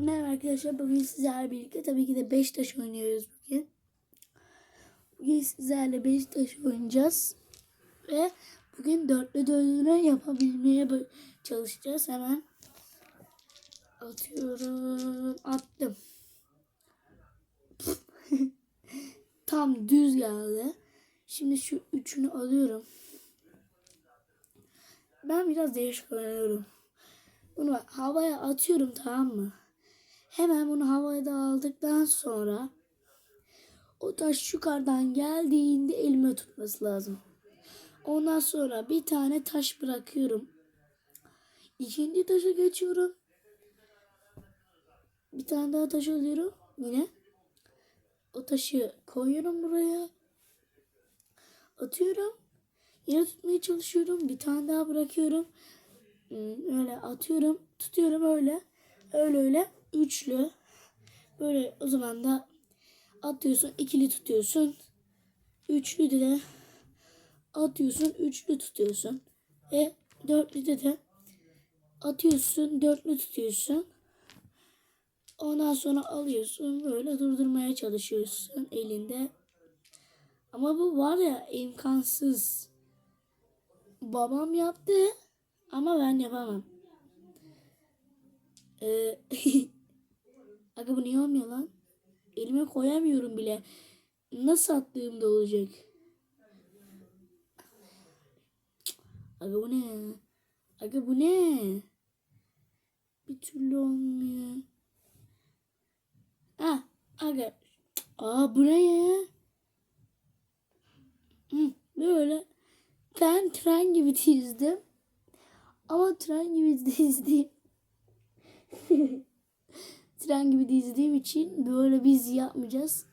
Merhaba arkadaşlar. Bugün sizlerle birlikte tabii ki de 5 taş oynuyoruz bugün. Bugün sizlerle 5 taş oynayacağız. Ve bugün dörtlü dördüne yapabilmeye çalışacağız. Hemen atıyorum. Attım. Tam düz geldi. Şimdi şu üçünü alıyorum. Ben biraz değişik oynuyorum. Bunu havaya atıyorum tamam mı? Hemen bunu havaya da aldıktan sonra o taş yukarıdan geldiğinde elime tutması lazım. Ondan sonra bir tane taş bırakıyorum. İkinci taşa geçiyorum. Bir tane daha taş alıyorum yine. O taşı koyuyorum buraya. Atıyorum. Yine tutmaya çalışıyorum. Bir tane daha bırakıyorum. Hmm, Öyle atıyorum. Tutuyorum öyle. Öyle öyle. Üçlü. Böyle o zaman da atıyorsun. ikili tutuyorsun. Üçlü de atıyorsun. Üçlü tutuyorsun. Ve dörtlü de atıyorsun. Dörtlü tutuyorsun. Ondan sonra alıyorsun. Böyle durdurmaya çalışıyorsun elinde. Ama bu var ya imkansız. Babam yaptı ama ben yapamam. Ee, Aga bu niye olmuyor lan? Elime koyamıyorum bile. Nasıl attığımda olacak? Aga bu ne? Aga bu ne? Bir türlü olmuyor. Ah, aga. Aa bu ne ya? Böyle. Ben tren gibi dizdim. Ama tren gibi dizdiğim tren gibi dizdiğim için böyle biz yapmayacağız.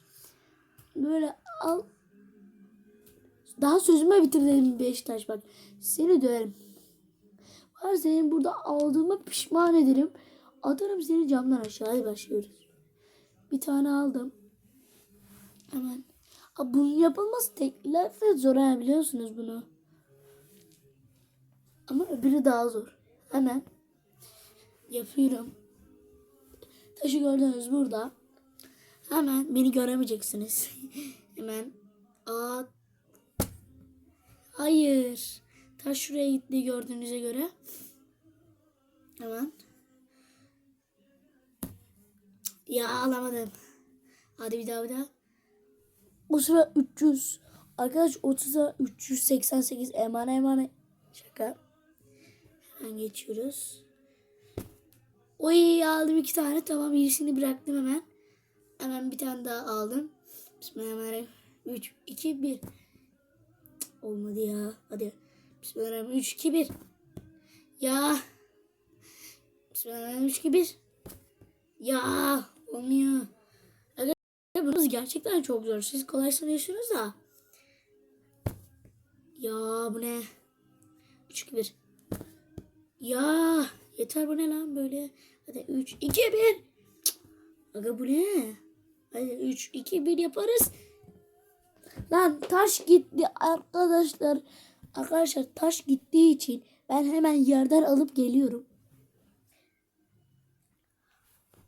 Böyle al. Daha sözüme bitirdim Beşiktaş bak. Seni döverim. Var senin burada aldığıma pişman ederim. Atarım seni camdan aşağı. Hadi başlıyoruz. Bir tane aldım. Hemen. Abi bunun yapılması tekrar ve zor ha, biliyorsunuz bunu. Ama öbürü daha zor. Hemen yapıyorum. Taşı gördünüz burada. Hemen beni göremeyeceksiniz. Hemen at. Hayır. Taş şuraya gitti gördüğünüze göre. Hemen. Ya alamadım. Hadi bir daha bir daha. O sıra 300. Arkadaş o sıra 388 emanet emanet. Şaka. Hemen geçiyoruz. Oy aldım iki tane. Tamam birisini bıraktım hemen. Hemen bir tane daha aldım. Bismillahirrahmanirrahim. 3, 2, 1. Olmadı ya. Hadi. Bismillahirrahmanirrahim. 3, 2, 1. Ya. Bismillahirrahmanirrahim. 3, 2, 1. Ya. Olmuyor. Arkadaşlar bunuz gerçekten çok zor. Siz kolay sanıyorsunuz da. Ya bu ne? 3, 2, 1. Ya. Yeter bu ne lan böyle. Hadi 3, 2, 1. Aga bu ne? Hadi 3, 2, 1 yaparız. Lan taş gitti arkadaşlar. Arkadaşlar taş gittiği için ben hemen yerden alıp geliyorum.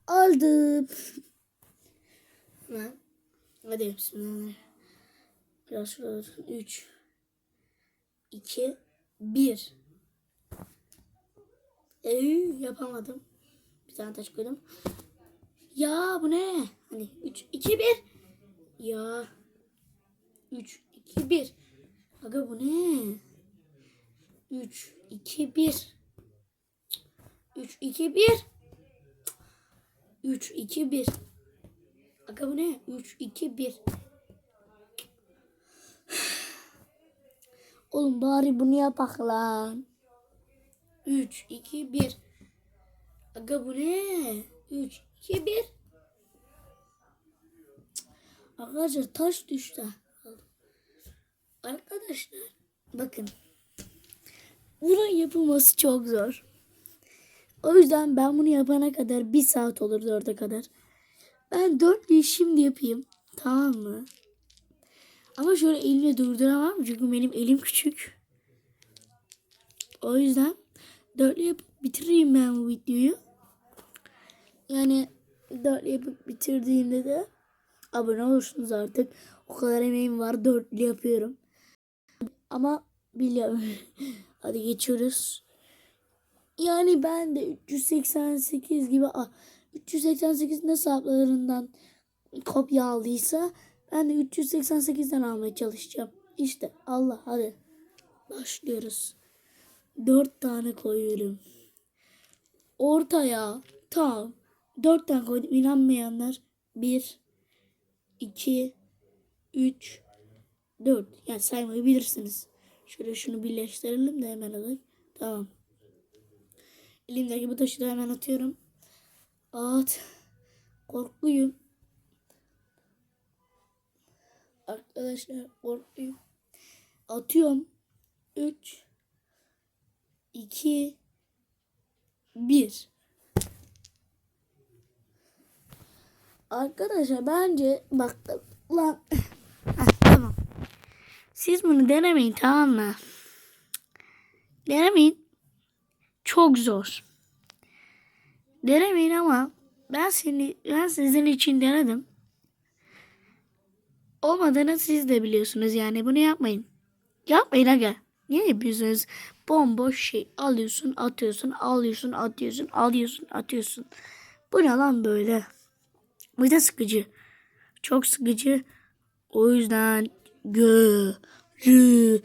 Aldım. Hemen. Hadi bismillah. Biraz şurada 3 2 1 Ee, yapamadım. Bir tane taş koydum. Ya bu ne? Hani 3 2 1 Ya 3 2 1 Aga bu ne? 3 2 1 3 2 1 3 2 1 Aga bu ne? 3 2 1 Oğlum bari bunu yapak lan. 3 2 1 Aga bu ne? 3 2 1 Arkadaşlar taş düştü. Arkadaşlar bakın. Bunun yapılması çok zor. O yüzden ben bunu yapana kadar bir saat olur dörde kadar. Ben dörtlüyü şimdi yapayım. Tamam mı? Ama şöyle elimle durduramam. Çünkü benim elim küçük. O yüzden dörtlü yapıp bitireyim ben bu videoyu. Yani dörtlü yapıp bitirdiğimde de abone olursunuz artık. O kadar emeğim var dörtlü yapıyorum. Ama biliyorum. Hadi geçiyoruz. Yani ben de 388 gibi ah, 388 nasıl hesaplarından kopya aldıysa ben de 388'den almaya çalışacağım. İşte Allah hadi. Başlıyoruz. 4 tane koyuyorum. Ortaya tam 4 tane koydum. İnanmayanlar 1 2 3 4 yani saymayı bilirsiniz. Şöyle şunu birleştirelim de hemen alayım. Tamam. Elimdeki bu taşı da hemen atıyorum. At. Korkluyum. Arkadaşlar korkluyum. Atıyorum. 3 2 1 Arkadaşlar bence bak lan tamam. Siz bunu denemeyin tamam mı? Denemeyin. Çok zor. Denemeyin ama ben seni ben sizin için denedim. Olmadığını siz de biliyorsunuz yani bunu yapmayın. Yapmayın aga. Niye yapıyorsunuz? Bomboş şey alıyorsun, atıyorsun, alıyorsun, atıyorsun, alıyorsun, atıyorsun. Bu ne lan böyle? Bu da sıkıcı. Çok sıkıcı. O yüzden görüşürüz.